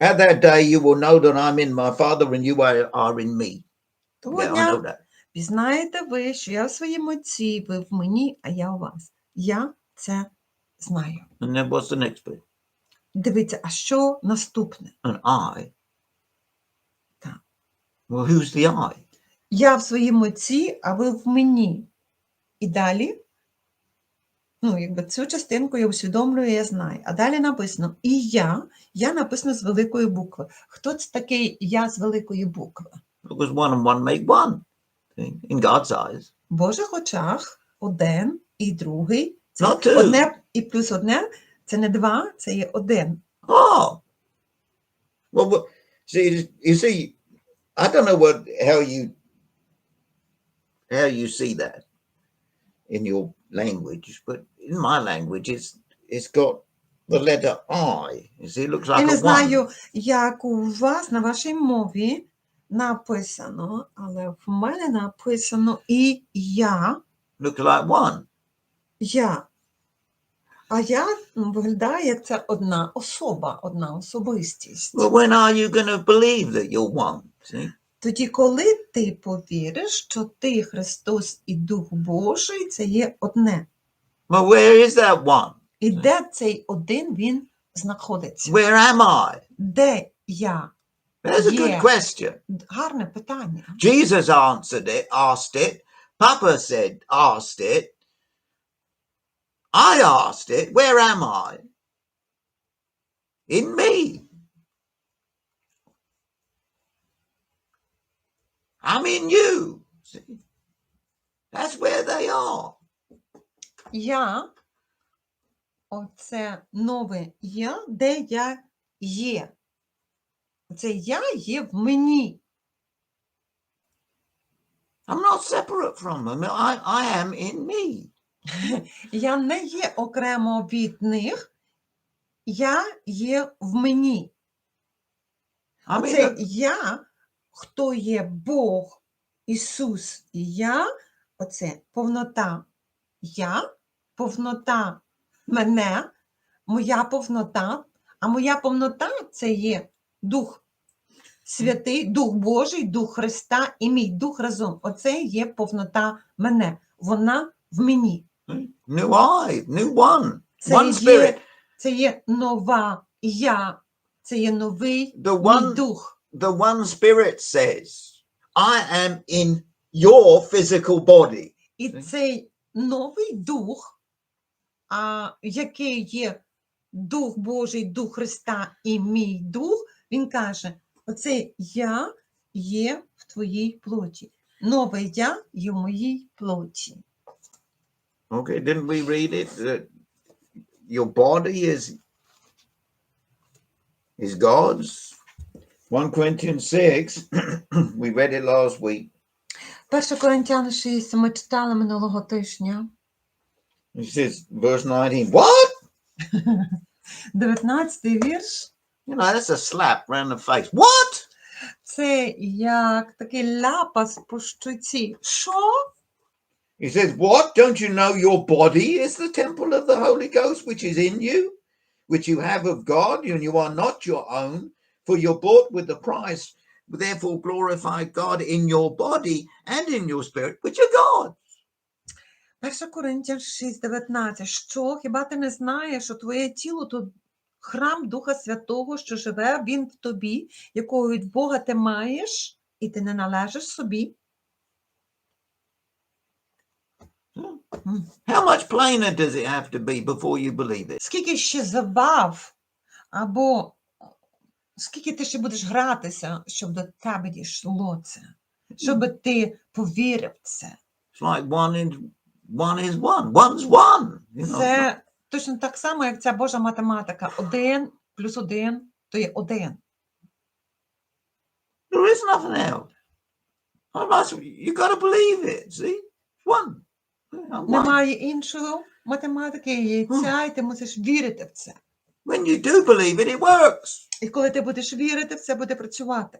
At that day, you will know that I'm in my Father and you are, in me. Того Yeah, I дня that. пізнаєте ви, що я в своєму отці, ви в мені, а я у вас. Я це знаю. And then what's the next bit? Дивіться, а що наступне? And I. Так. Well, who's the I? Я в своєму отці, а ви в мені. І далі, ну, якби цю частинку я усвідомлюю, я знаю. А далі написано і я, я написано з великої букви. Хто це такий я з великої букви? Because one and one make one. In God's eyes. В Божих очах один і другий. Це Not two. одне і плюс одне це не два, це є один. Oh. Well, what, see, you see, I don't know what how you how you see that in your language, but in my language, it's it's got the letter I. You see, it looks like Я не a one. знаю, як у вас на вашій мові написано, але в мене написано і я, Looks like one. я. А я виглядає, як це одна особа, одна особистість. Well, when are you going to believe that you're one? See, Тоді, коли ти повіриш, що ти Христос і Дух Божий, це є одне. well, where is that one? І де цей один він знаходиться? Where am I? Де я? That's a good question. Гарне питання. Jesus answered it, asked it. Papa said, asked it. I asked it, where am I? In me. I'm in you. See? That's where they are. Я, оце нове я, де я є. Це я є в мені. I'm not separate from them. I, I am in me. Я не є окремо від них, я є в мені. Це я, хто є Бог, Ісус і я, оце повнота. Я, повнота мене, моя повнота, а моя повнота це є Дух Святий, Дух Божий, Дух Христа і мій Дух разом. Оце є повнота мене. Вона в мені. new I, new one, Це one spirit. є, це є нова я, це є новий The мій дух. The one spirit says, I am in your physical body. І цей новий дух, а, який є Дух Божий, Дух Христа і мій дух, він каже: оце я є в твоїй плоті. Нове я є в моїй плоті. Okay, didn't we read it? That your body is is God's. 1 Corinthians 6, we read it last week. 1 Коринтян 6 ми читали минулого тижня. It says, verse 19, what? 19 вірш. You know, that's a slap round the face. What? Це як такий ляпас по щоці. Що? He says, What? Don't you know your body is the temple of the Holy Ghost, which is in you, which you have of God, and you are not your own, For you're bought with the price. Therefore, glorify God in your body and in your spirit, which are God. 1 Коринтян 6,19. Що? Хіба ти не знаєш, що твоє тіло то храм Духа Святого, що живе він в тобі, якого від Бога ти маєш, і ти не належиш собі? How much plainer does it have to be before you believe it? Скільки ще забав, або скільки ти ще будеш гратися, щоб до тебе дійшло це, щоб ти повірив це? It's like one is one is one. One's one. You know, Це точно так само, як ця Божа математика. Один плюс один то є один. there is nothing else. You got to believe it. See, one. One. Немає іншого математики, є ця, і ти мусиш вірити в це. When you do believe it, it works. І коли ти будеш вірити, все буде працювати.